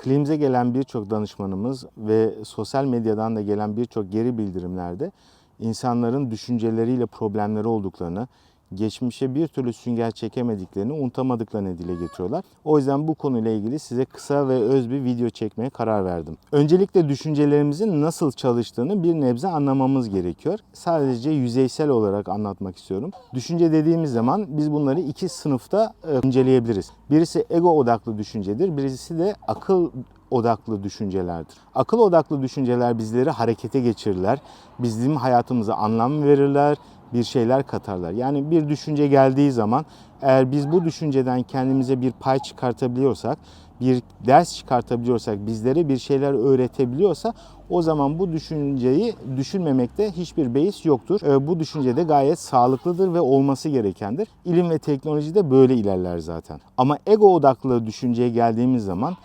Kliniğimize gelen birçok danışmanımız ve sosyal medyadan da gelen birçok geri bildirimlerde insanların düşünceleriyle problemleri olduklarını, geçmişe bir türlü sünger çekemediklerini, unutamadıklarını dile getiriyorlar. O yüzden bu konuyla ilgili size kısa ve öz bir video çekmeye karar verdim. Öncelikle düşüncelerimizin nasıl çalıştığını bir nebze anlamamız gerekiyor. Sadece yüzeysel olarak anlatmak istiyorum. Düşünce dediğimiz zaman biz bunları iki sınıfta e, inceleyebiliriz. Birisi ego odaklı düşüncedir, birisi de akıl odaklı düşüncelerdir. Akıl odaklı düşünceler bizleri harekete geçirirler. Bizim hayatımıza anlam verirler, bir şeyler katarlar. Yani bir düşünce geldiği zaman eğer biz bu düşünceden kendimize bir pay çıkartabiliyorsak, bir ders çıkartabiliyorsak, bizlere bir şeyler öğretebiliyorsa o zaman bu düşünceyi düşünmemekte hiçbir beis yoktur. Ee, Bu düşünce de gayet sağlıklıdır ve olması gerekendir. İlim ve teknoloji de böyle ilerler zaten. Ama ego odaklı düşünceye geldiğimiz zaman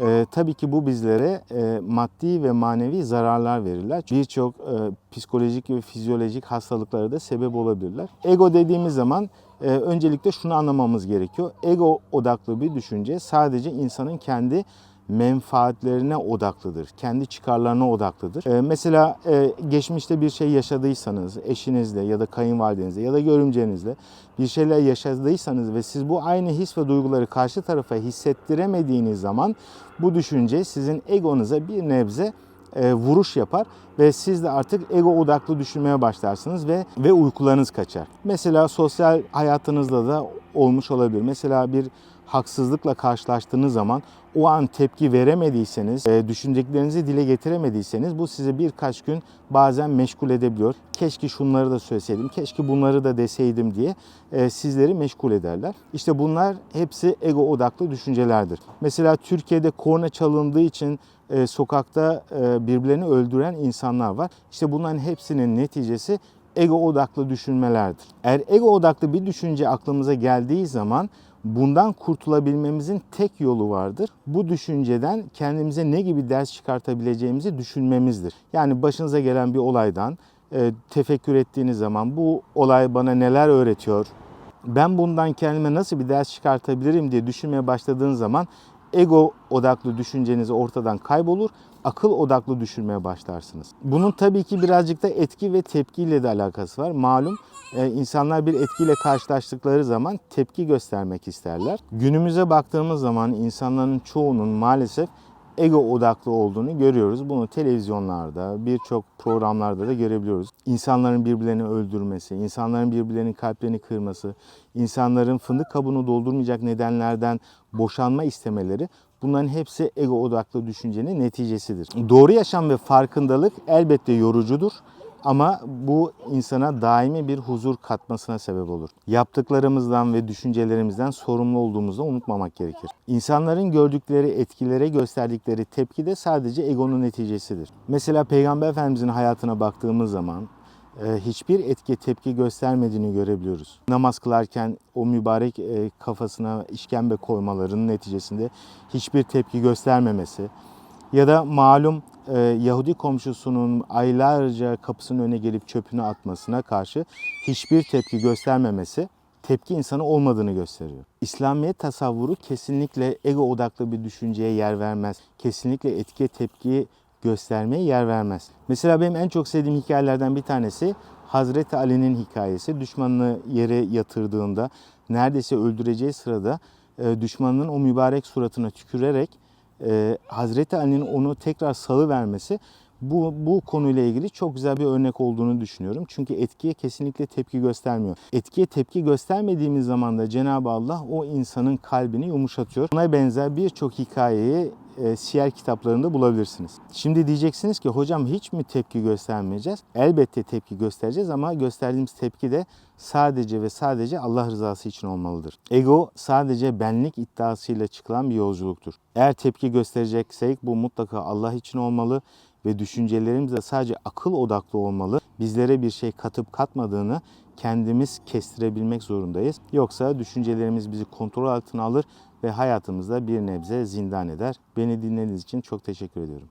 ee, tabii ki bu bizlere e, maddi ve manevi zararlar verirler. Birçok e, psikolojik ve fizyolojik hastalıklara da sebep olabilirler. Ego dediğimiz zaman e, öncelikle şunu anlamamız gerekiyor. Ego odaklı bir düşünce sadece insanın kendi menfaatlerine odaklıdır. Kendi çıkarlarına odaklıdır. Ee, mesela e, geçmişte bir şey yaşadıysanız eşinizle ya da kayınvalidenizle ya da görümcenizle bir şeyler yaşadıysanız ve siz bu aynı his ve duyguları karşı tarafa hissettiremediğiniz zaman bu düşünce sizin egonuza bir nebze e, vuruş yapar ve siz de artık ego odaklı düşünmeye başlarsınız ve ve uykularınız kaçar. Mesela sosyal hayatınızda da olmuş olabilir. Mesela bir haksızlıkla karşılaştığınız zaman o an tepki veremediyseniz, e, düşüneceklerinizi dile getiremediyseniz bu sizi birkaç gün bazen meşgul edebiliyor. Keşke şunları da söyleseydim, keşke bunları da deseydim diye e, sizleri meşgul ederler. İşte bunlar hepsi ego odaklı düşüncelerdir. Mesela Türkiye'de korna çalındığı için e, sokakta birbirlerini öldüren insanlar var. İşte bunların hepsinin neticesi ego odaklı düşünmelerdir. Eğer ego odaklı bir düşünce aklımıza geldiği zaman bundan kurtulabilmemizin tek yolu vardır. Bu düşünceden kendimize ne gibi ders çıkartabileceğimizi düşünmemizdir. Yani başınıza gelen bir olaydan e, tefekkür ettiğiniz zaman bu olay bana neler öğretiyor? Ben bundan kendime nasıl bir ders çıkartabilirim diye düşünmeye başladığın zaman ego odaklı düşünceniz ortadan kaybolur, akıl odaklı düşünmeye başlarsınız. Bunun tabii ki birazcık da etki ve tepkiyle de alakası var. Malum e, insanlar bir etkiyle karşılaştıkları zaman tepki göstermek isterler. Günümüze baktığımız zaman insanların çoğunun maalesef ego odaklı olduğunu görüyoruz. Bunu televizyonlarda, birçok programlarda da görebiliyoruz. İnsanların birbirlerini öldürmesi, insanların birbirlerinin kalplerini kırması, insanların fındık kabuğunu doldurmayacak nedenlerden boşanma istemeleri bunların hepsi ego odaklı düşüncenin neticesidir. Doğru yaşam ve farkındalık elbette yorucudur. Ama bu insana daimi bir huzur katmasına sebep olur. Yaptıklarımızdan ve düşüncelerimizden sorumlu olduğumuzu unutmamak gerekir. İnsanların gördükleri etkilere gösterdikleri tepki de sadece egonun neticesidir. Mesela Peygamber Efendimizin hayatına baktığımız zaman hiçbir etki tepki göstermediğini görebiliyoruz. Namaz kılarken o mübarek e, kafasına işkembe koymalarının neticesinde hiçbir tepki göstermemesi ya da malum e, Yahudi komşusunun aylarca kapısının önüne gelip çöpünü atmasına karşı hiçbir tepki göstermemesi tepki insanı olmadığını gösteriyor. İslamiyet tasavvuru kesinlikle ego odaklı bir düşünceye yer vermez. Kesinlikle etkiye tepki göstermeye yer vermez. Mesela benim en çok sevdiğim hikayelerden bir tanesi Hazreti Ali'nin hikayesi. Düşmanını yere yatırdığında neredeyse öldüreceği sırada e, düşmanının o mübarek suratına tükürerek e, Hazreti Ali'nin onu tekrar salı vermesi bu, bu konuyla ilgili çok güzel bir örnek olduğunu düşünüyorum. Çünkü etkiye kesinlikle tepki göstermiyor. Etkiye tepki göstermediğimiz zaman da Cenab-ı Allah o insanın kalbini yumuşatıyor. Buna benzer birçok hikayeyi e, siyer kitaplarında bulabilirsiniz. Şimdi diyeceksiniz ki hocam hiç mi tepki göstermeyeceğiz? Elbette tepki göstereceğiz ama gösterdiğimiz tepki de sadece ve sadece Allah rızası için olmalıdır. Ego sadece benlik iddiasıyla çıkılan bir yolculuktur. Eğer tepki göstereceksek bu mutlaka Allah için olmalı ve düşüncelerimiz de sadece akıl odaklı olmalı. Bizlere bir şey katıp katmadığını kendimiz kestirebilmek zorundayız. Yoksa düşüncelerimiz bizi kontrol altına alır ve hayatımızda bir nebze zindan eder. Beni dinlediğiniz için çok teşekkür ediyorum.